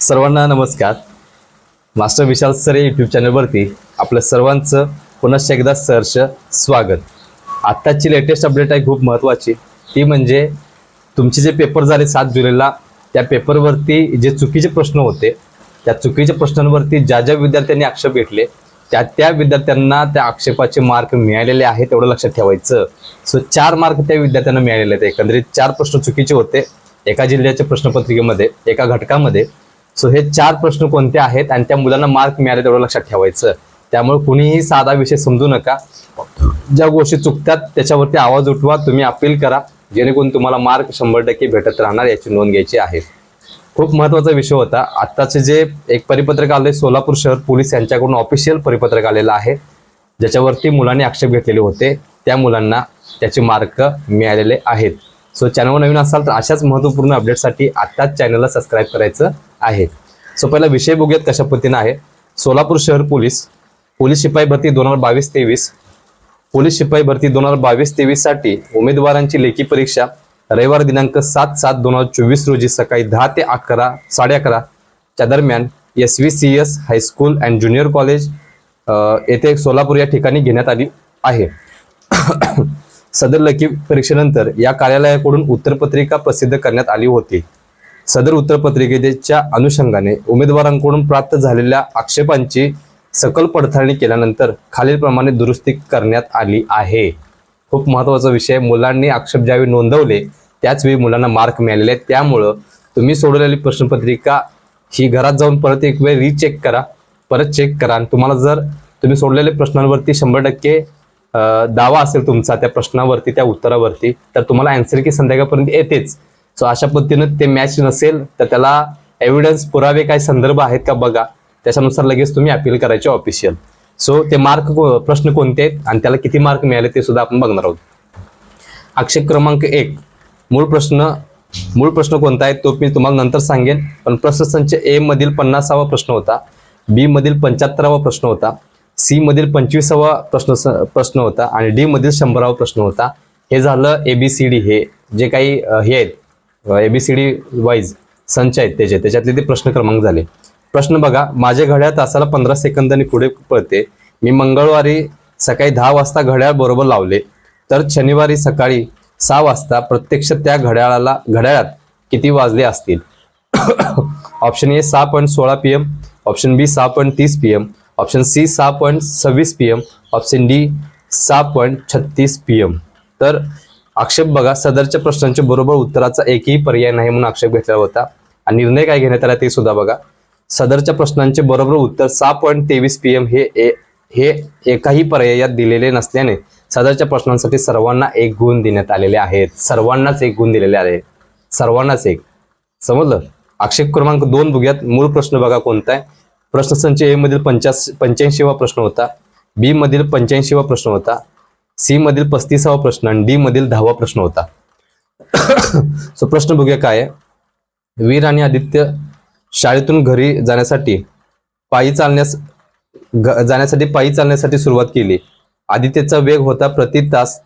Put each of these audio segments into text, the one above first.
सर्वांना नमस्कार. मास्टर विशाल sir YouTube चॅनलवरती आपलं सर्वांचं पुनश्च एकदा सहर्ष स्वागत. आत्ताची लेटेस्ट अपडेट आहे खूप महत्त्वाची ती म्हणजे तुमचे जे पेपर झाले सात जुलैला त्या पेपरवरती जे चुकीचे प्रश्न होते त्या चुकीच्या प्रश्नांवरती ज्या ज्या विद्यार्थ्यांनी आक्षेप घेतले त्या त्या विद्यार्थ्यांना त्या आक्षेपाचे मार्क मिळालेले आहेत तेवढं लक्षात ठेवायचं. सो चार मार्क त्या विद्यार्थ्यांना मिळालेले आहेत. एकंदरीत चार प्रश्न चुकीचे होते. एका जिल्ह्याच्या प्रश्नपत्रिकेमध्ये एका घटकामध्ये सो हे चार प्रश्न कोणते आहेत? आणि त्या मुलांना मार्क मिळाले तेवढं लक्षात ठेवायचं. त्यामुळे कुणीही साधा विषय समजू नका. ज्या गोष्टी चुकतात त्याच्यावरती आवाज उठवा तुम्ही अपील करा. जेणेकरून तुम्हाला मार्क शंभर टक्के भेटत राहणार याची नोंद घ्यायची आहे. खूप महत्त्वाचा विषय होता. आत्ताचे जे एक परिपत्रक आले सोलापूर शहर पोलीस यांच्याकडून ऑफिशियल परिपत्रक आलेलं आहे. ज्याच्यावरती मुलांनी आक्षेप घेतलेले होते. त्या मुलांना त्याचे मार्क मिळालेले आहेत. सो चॅनलवर नवीन असाल तर अशाच महत्त्वपूर्ण अपडेटसाठी आत्ताच चॅनलला सबस्क्राईब करायचं आहे. सो पहिला विषय बघूयात कशा पद्धतीनं आहे. सोलापूर शहर पोलीस पोलीस शिपाई भरती दोन हजार बावीस तेवीस पोलीस शिपाई भरती दोन हजार बावीस तेवीससाठी उमेदवारांची लेखी परीक्षा रविवार दिनांक सात सात दोन हजार चोवीस रोजी सकाळी दहा ते अकरा साडे अकराच्या दरम्यान S V C S high school and junior college येथे सोलापूर या ठिकाणी घेण्यात आली आहे. सदर लेखी परीक्षेनंतर या कार्यालयाकडून उत्तरपत्रिका प्रसिद्ध करण्यात आली होती. सदर उत्तरपत्रिकेच्या अनुषंगाने उमेदवारांकडून प्राप्त झालेल्या आक्षेपांची सकल पडताळणी केल्यानंतर खालीलप्रमाणे दुरुस्ती करण्यात आली आहे. खूप महत्त्वाचा विषय मुलांनी आक्षेप ज्यावेळी नोंदवले त्याचवेळी मुलांना मार्क मिळालेले आहेत. त्यामुळं तुम्ही सोडवलेली प्रश्नपत्रिका ही घरात जाऊन परत एक वेळ रिचेक करा परत चेक करा. आणि तुम्हाला जर तुम्ही सोडलेल्या प्रश्नांवरती शंभर टक्के दावा असेल तुमचा त्या प्रश्नावरती त्या उत्तरावरती तर तुम्हाला अँसर की संध्याकाळपर्यंत येतेच. सो अशा पद्धतीनं ते मॅच नसेल तर त्याला एव्हिडन्स पुरावे काय संदर्भ आहेत का बघा. त्याच्यानुसार लगेच तुम्ही अपील करायचे ऑफिशियल सो ते मार्क प्रश्न कोणते आहेत आणि त्याला किती मार्क मिळाले ते सुद्धा आपण बघणार आहोत. आक्षेप क्रमांक एक. मूळ प्रश्न मूळ प्रश्न कोणता आहे तो मी तुम्हाला नंतर सांगेन. पण प्रश्नसंच ए मधील पन्नासावा प्रश्न होता बी मधील पंच्याहत्तरावा प्रश्न होता. सी मधील पंचवीसावा प्रश्न प्रश्न होता आणि डी मधील शंभरावा प्रश्न होता. हे झालं ए बी सी डी हे जे काही हे आहेत A B C D wise संच आहेत त्याचे त्याच्यातले ते प्रश्न क्रमांक झाले. प्रश्न बघा माझ्या घड्याळ तासाला पंधरा सेकंदांनी पुढे पळते. मी मंगळवारी सकाळी दहा वाजता घड्याळ बरोबर लावले. तर शनिवारी सकाळी सहा वाजता प्रत्यक्ष त्या घड्याळाला घड्याळात किती वाजले असतील? ऑप्शन ए सहा पॉईंट सोळा पी एम ऑप्शन बी सहा पॉईंट तीस पी एम ऑप्शन सी सहा पॉईंट सव्वीस पी एम ऑप्शन डी सहा पॉईंट छत्तीस पी एम. तर आक्षेप बघा सदरच्या प्रश्नांच्या बरोबर उत्तराचा एकही पर्याय नाही म्हणून आक्षेप घेतला होता. आणि निर्णय काय घेण्यात आला ते सुद्धा बघा. सदरच्या प्रश्नांचे बरोबर उत्तर सहा पॉईंट तेवीस पी एम हे ए- हे एकाही पर्यायात दिलेले नसल्याने सदरच्या प्रश्नांसाठी सर्वांना एक गुण देण्यात आलेले आहेत. सर्वांनाच एक गुण दिलेले आहेत. सर्वांनाच एक. समजलं? आक्षेप क्रमांक दोन बघूयात. मूळ प्रश्न बघा कोणता आहे? प्रश्नसंच ए मधील पंचास पंच्याऐंशीवा प्रश्न होता बी मधील पंच्याऐंशीवा प्रश्न होता सी मधील पस्तीसावा प्रश्न आणि डी मधील दहावा प्रश्न होता. सो प्रश्न बघूया काय वीर आणि आदित्य शाळेतून घरी जाण्यासाठी पायी चालण्यास जाण्यासाठी पायी चालण्यासाठी सुरुवात केली. आदित्यचा वेग होता प्रति तास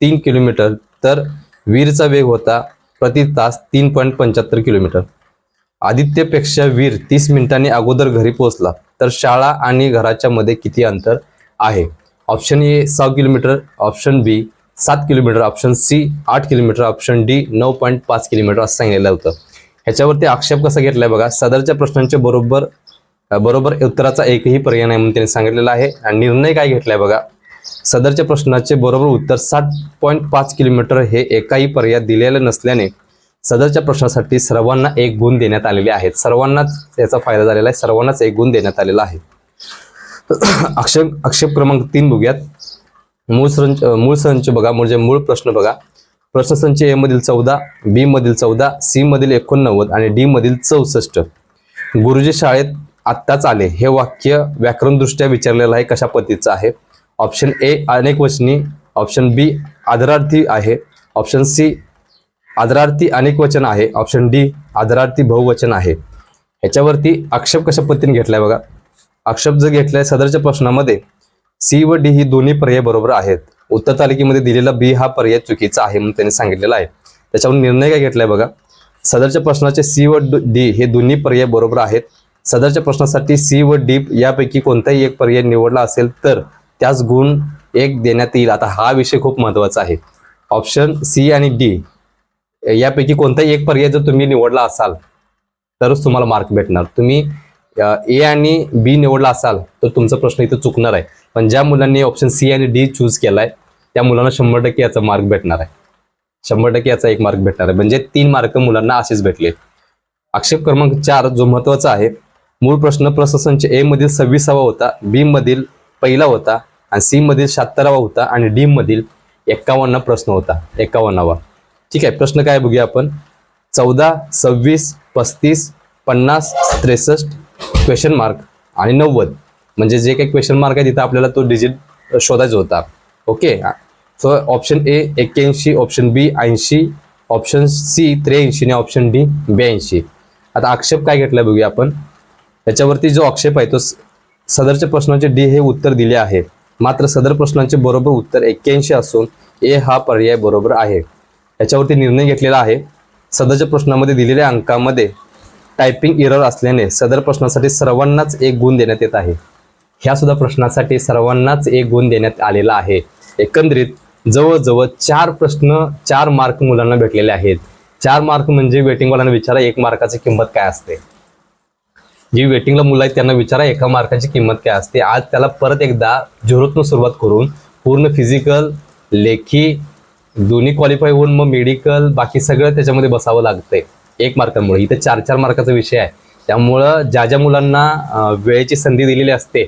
तीन किलोमीटर तर वीरचा वेग होता प्रति तास तीन पॉईंट पंच्याहत्तर किलोमीटर. आदित्यपेक्षा वीर तीस मिनिटांनी अगोदर घरी पोहोचला तर शाळा आणि घराच्या मध्ये किती अंतर आहे? ऑप्शन ए सहा किलोमीटर. ऑप्शन बी सात किलोमीटर. ऑप्शन सी आठ किलोमीटर. ऑप्शन डी नऊ पॉईंट पाच किलोमीटर असं सांगितलेलं होतं. ह्याच्यावरती आक्षेप कसा घेतलाय बघा. सदरच्या प्रश्नांचे बरोबर बरोबर उत्तराचा एकही पर्याय नाही म्हणून त्यांनी सांगितलेला आहे. आणि निर्णय काय घेतलाय बघा. सदरच्या प्रश्नाचे बरोबर उत्तर सात पॉईंट पाच किलोमीटर हे एकाही पर्याय दिलेलं नसल्याने सदरच्या प्रश्नासाठी सर्वांना एक गुण देण्यात आलेले आहेत. सर्वांनाच याचा फायदा झालेला आहे. सर्वांनाच एक गुण देण्यात आलेला आहे. आक्षेप आक्षेप क्रमांक तीन बघूयात. मूळ संच मूळ संच बघा म्हणजे मूळ प्रश्न बघा. प्रश्नसंच ए मधील चौदा बी मधील चौदा सी मधील एकोणनव्वद आणि डी मधील चौसष्ट. गुरुजी शाळेत आत्ताच आले. हे वाक्य व्याकरणदृष्ट्या विचारलेलं आहे कशा पद्धतीचं आहे? ऑप्शन ए अनेकवचनी ऑप्शन बी आदरार्थी आहे ऑप्शन सी आदरार्थी अनेक वचन आहे. ऑप्शन डी आदरार्थी बहुवचन आहे. ह्याच्यावरती आक्षेप कशा पद्धतीने घेतलाय बघा. आक्षेप जर घेतलाय सदरच्या प्रश्नामध्ये सी व डी ही दोन्ही पर्याय बरोबर आहेत. उत्तर तालिकेमध्ये दिलेला बी हा पर्याय चुकीचा आहे म्हणून त्यांनी सांगितलेला आहे. त्याच्यावर निर्णय काय घेतलाय बघा. सदरच्या प्रश्नाचे सी व डी हे दोन्ही पर्याय बरोबर आहेत. सदरच्या प्रश्नासाठी सी व डी यापैकी कोणताही एक पर्याय निवडला असेल तर त्यास गुण एक देण्यात येईल. आता हा विषय खूप महत्त्वाचा आहे. ऑप्शन सी आणि डी यापैकी कोणताही एक पर्याय जर तुम्ही निवडला असाल तरच तुम्हाला मार्क भेटणार. तुम्ही ए आणि बी निवडला असाल तर तुमचा प्रश्न इथं चुकणार आहे. पण ज्या मुलांनी ऑप्शन सी आणि डी चूज केलाय त्या मुलांना शंभर टक्के याचा मार्क भेटणार आहे. शंभर टक्के याचा एक मार्क भेटणार आहे. म्हणजे तीन मार्क मुलांना असेच भेटले. आक्षेप क्रमांक चार जो महत्त्वाचा आहे मूळ प्रश्न प्रशासनच ए मधील सव्वीसावा होता बी मधील पहिला होता आणि सी मधील शहात्तरावा होता आणि डी मधील एक्कावन्न प्रश्न होता. एक्कावन्नावा. ठीक आहे प्रश्न काय बघूया आपण. चौदा सव्वीस पस्तीस पन्नास त्रेसष्ट क्वेश्चन मार्क आणि नव्वद. म्हणजे जे काही क्वेश्चन मार्क आहे तिथं आपल्याला तो डिजिट शोधायचा होता. ओके सो ऑप्शन ए एक्क्याऐंशी ऑप्शन बी ऐंशी ऑप्शन सी त्र्याऐंशी आणि ऑप्शन डी ब्याऐंशी. आता आक्षेप काय घेतला बघूया आपण. त्याच्यावरती जो आक्षेप आहे तो स- सदरच्या प्रश्नाचे डी हे उत्तर दिले आहे. मात्र सदर प्रश्नांचे बरोबर उत्तर एक्क्याऐंशी असून ए हा पर्याय बरोबर आहे. याच्यावरती निर्णय घेतलेला आहे. सदरच्या प्रश्नामध्ये दिलेल्या अंकामध्ये टायपिंग इरर असल्याने सदर प्रश्नासाठी सर्वांनाच एक गुण देण्यात येत आहे. ह्या सुद्धा प्रश्नासाठी सर्वांनाच एक गुण देण्यात आलेला आहे. एकंदरीत जवळजवळ चार प्रश्न चार मार्क मुलांना भेटलेले आहेत. चार मार्क म्हणजे वेटिंगवाल्यांना विचारा एक मार्काची किंमत काय असते? जी वेटिंगला मुलं आहेत त्यांना विचारा एका मार्काची किंमत काय असते? आज त्याला परत एकदा झिरोतनं सुरुवात करून पूर्ण फिजिकल लेखी दोन्ही क्वालिफाय होऊन मग मेडिकल बाकी सगळं त्याच्यामध्ये बसावं लागतंय. एक मार्कामुळे इथे चार चार मार्काचा विषय आहे. त्यामुळं ज्या ज्या मुलांना वेळेची संधी दिलेली असते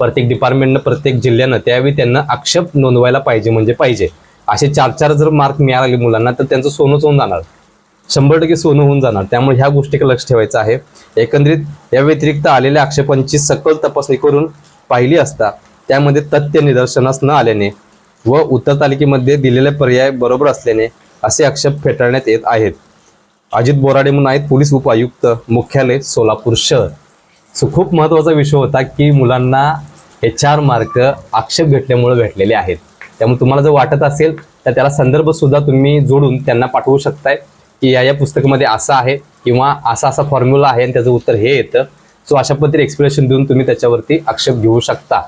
प्रत्येक डिपार्टमेंटनं प्रत्येक जिल्ह्यानं त्यावेळी त्यांना आक्षेप नोंदवायला पाहिजे म्हणजे पाहिजे. असे चार चार जर मार्क मिळाले मुलांना तर त्यांचं सोनंच होऊन जाणार. शंभर टक्के सोनं होऊन जाणार. त्यामुळे ह्या गोष्टीकडे लक्ष ठेवायचं आहे. एकंदरीत या व्यतिरिक्त आलेल्या आक्षेपांची सखोल तपासणी करून पाहिली असता त्यामध्ये तथ्य निदर्शनास न आल्याने व उत्तर तालिकेमध्ये दिलेले पर्याय बरोबर असल्याने असे आक्षेप फेटाळण्यात येत आहेत. अजित बोराडे म्हणून आहेत पोलीस उपायुक्त मुख्यालय सोलापूर शहर. सो खूप महत्त्वाचा विषय होता की मुलांना हे चार मार्क आक्षेप घेतल्यामुळे भेटलेले आहेत. त्यामुळे तुम्हाला जर वाटत असेल तर त्याला संदर्भ सुद्धा तुम्ही जोडून त्यांना पाठवू शकताय की या या पुस्तकामध्ये असं आहे किंवा असा असा फॉर्म्युला आहे आणि त्याचं उत्तर हे येतं. सो अशा पद्धतीने एक्सप्लेनेशन देऊन तुम्ही त्याच्यावरती आक्षेप घेऊ शकता.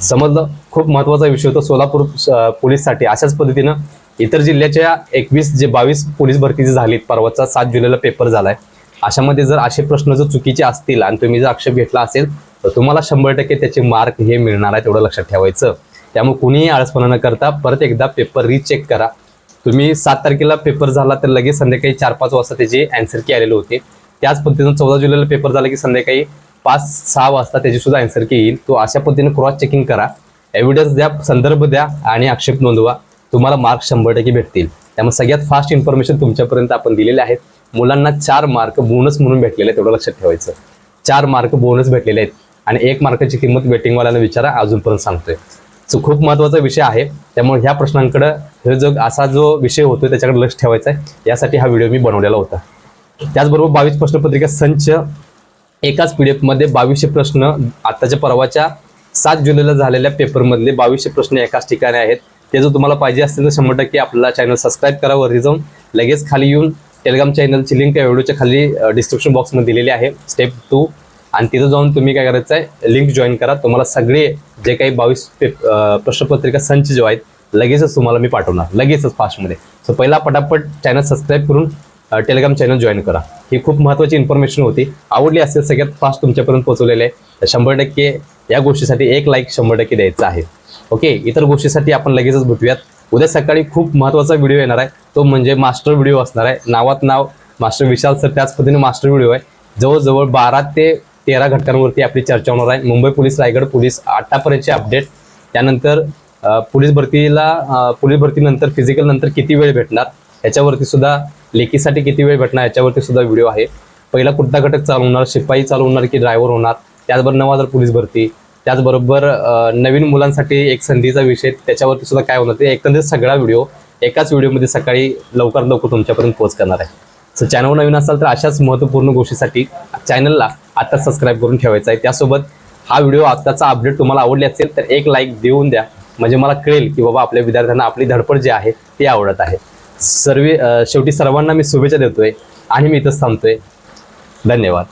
समजलं? खूप महत्त्वाचा विषय होता सोलापूर पोलीससाठी. अशाच पद्धतीनं इतर जिल्ह्याच्या एकवीस जे बावीस पोलीस भरती झाली झालीत परवाचा सात जुलैला पेपर झालाय. अशामध्ये जर असे प्रश्न जर चुकीचे असतील आणि तुम्ही जर आक्षेप घेतला असेल तर तुम्हाला शंभर टक्के त्याचे मार्क हे मिळणार आहे तेवढं लक्षात ठेवायचं. त्यामुळे कुणीही आळसपणा न करता परत एकदा पेपर रिचेक करा. तुम्ही सात तारखेला पेपर झाला तर लगेच संध्याकाळी चार पाच वाजता त्याचे अँसर की आलेले होते. त्याच पद्धतीनं चौदा जुलैला पेपर झाला की संध्याकाळी पाच सहा वाजता त्याची सुद्धा आन्सर की येईल. तो अशा पद्धतीने क्रॉस चेकिंग करा. एव्हिडन्स द्या संदर्भ द्या आणि आक्षेप नोंदवा. तुम्हाला मार्क शंभर टक्के भेटतील. त्यामुळे सगळ्यात फास्ट इन्फॉर्मेशन तुमच्यापर्यंत आपण दिलेले आहेत. मुलांना चार मार्क बोनस म्हणून भेटलेले आहेत तेवढं लक्षात ठेवायचं. चार मार्क बोनस भेटलेले आहेत. आणि एक मार्काची किंमत वेटिंगवाल्यांना विचारा अजूनपर्यंत सांगतोय. सो खूप महत्त्वाचा विषय आहे. त्यामुळे ह्या प्रश्नांकडं हे जो असा जो विषय होतो त्याच्याकडे लक्ष ठेवायचा आहे यासाठी हा व्हिडिओ मी बनवलेला होता. त्याचबरोबर बावीस प्रश्नपत्रिका संच एकाच पी डी एफमध्ये बावीसशे प्रश्न आताच्या परवाच्या सात जुलैला झालेल्या पेपरमधले बावीसशे प्रश्न एकाच ठिकाणी आहेत. ते जर तुम्हाला पाहिजे असतील तर शंभर टक्के आपला चॅनल सबस्क्राईब करा. वरती जाऊन लगेच खाली येऊन टेलिग्राम चॅनलची लिंक या व्हिडिओच्या खाली डिस्क्रिप्शन बॉक्समध्ये दिलेली आहे. स्टेप टू आणि तिथं जाऊन तुम्ही काय करायचं आहे? लिंक जॉईन करा. तुम्हाला सगळे जे काही बावीस पेप प्रश्नपत्रिका संच जो आहेत लगेचच तुम्हाला मी पाठवणार. लगेचच फास्टमध्ये सो पहिला पटापट चॅनल सबस्क्राईब करून टेलिग्राम चॅनल जॉईन करा. ही खूप महत्त्वाची इन्फॉर्मेशन होती. आवडली असेल सगळ्यात फास्ट तुमच्यापर्यंत पोहोचवलेले आहे शंभर टक्के या गोष्टीसाठी एक लाईक शंभर टक्के द्यायचा आहे. ओके इतर गोष्टीसाठी आपण लगेचच भेटूयात. उद्या सकाळी खूप महत्त्वाचा व्हिडिओ येणार आहे. तो म्हणजे मास्टर व्हिडिओ असणार आहे. नावात नाव मास्टर विशाल सर त्याच पद्धतीने मास्टर व्हिडिओ आहे. जवळजवळ बारा ते तेरा घटकांवरती आपली चर्चा होणार आहे. मुंबई पोलीस रायगड पोलीस आतापर्यंतचे अपडेट त्यानंतर पोलीस भरतीला पोलीस भरतीनंतर फिजिकल नंतर किती वेळ भेटणार? याच्यावरती सुद्धा लेकीसाठी किती वेळ भेटणार याच्यावरती सुद्धा व्हिडिओ आहे. पहिला कुठला घटक चालू होणार शिपाई चालू होणार की ड्रायव्हर होणार त्याचबरोबर नऊ हजार पोलीस भरती त्याचबरोबर नवीन मुलांसाठी एक संधीचा विषय त्याच्यावरती सुद्धा काय होणार ते एकंदरीत सगळा व्हिडिओ एकाच व्हिडिओमध्ये सकाळी लवकर लवकर तुमच्यापर्यंत पोच करणार आहे. सो चॅनल नवीन असाल तर अशाच महत्त्वपूर्ण गोष्टीसाठी चॅनलला आत्ता सबस्क्राईब करून ठेवायचं आहे. त्यासोबत हा व्हिडिओ आत्ताचा अपडेट तुम्हाला आवडले असेल तर एक लाईक देऊन द्या. म्हणजे मला कळेल की बाबा आपल्या विद्यार्थ्यांना आपली धडपड जी आहे ती आवडत आहे. सर्व शेवटी सर्वांना मी शुभेच्छा देतोय आणि मी इथंच थांबतोय. धन्यवाद.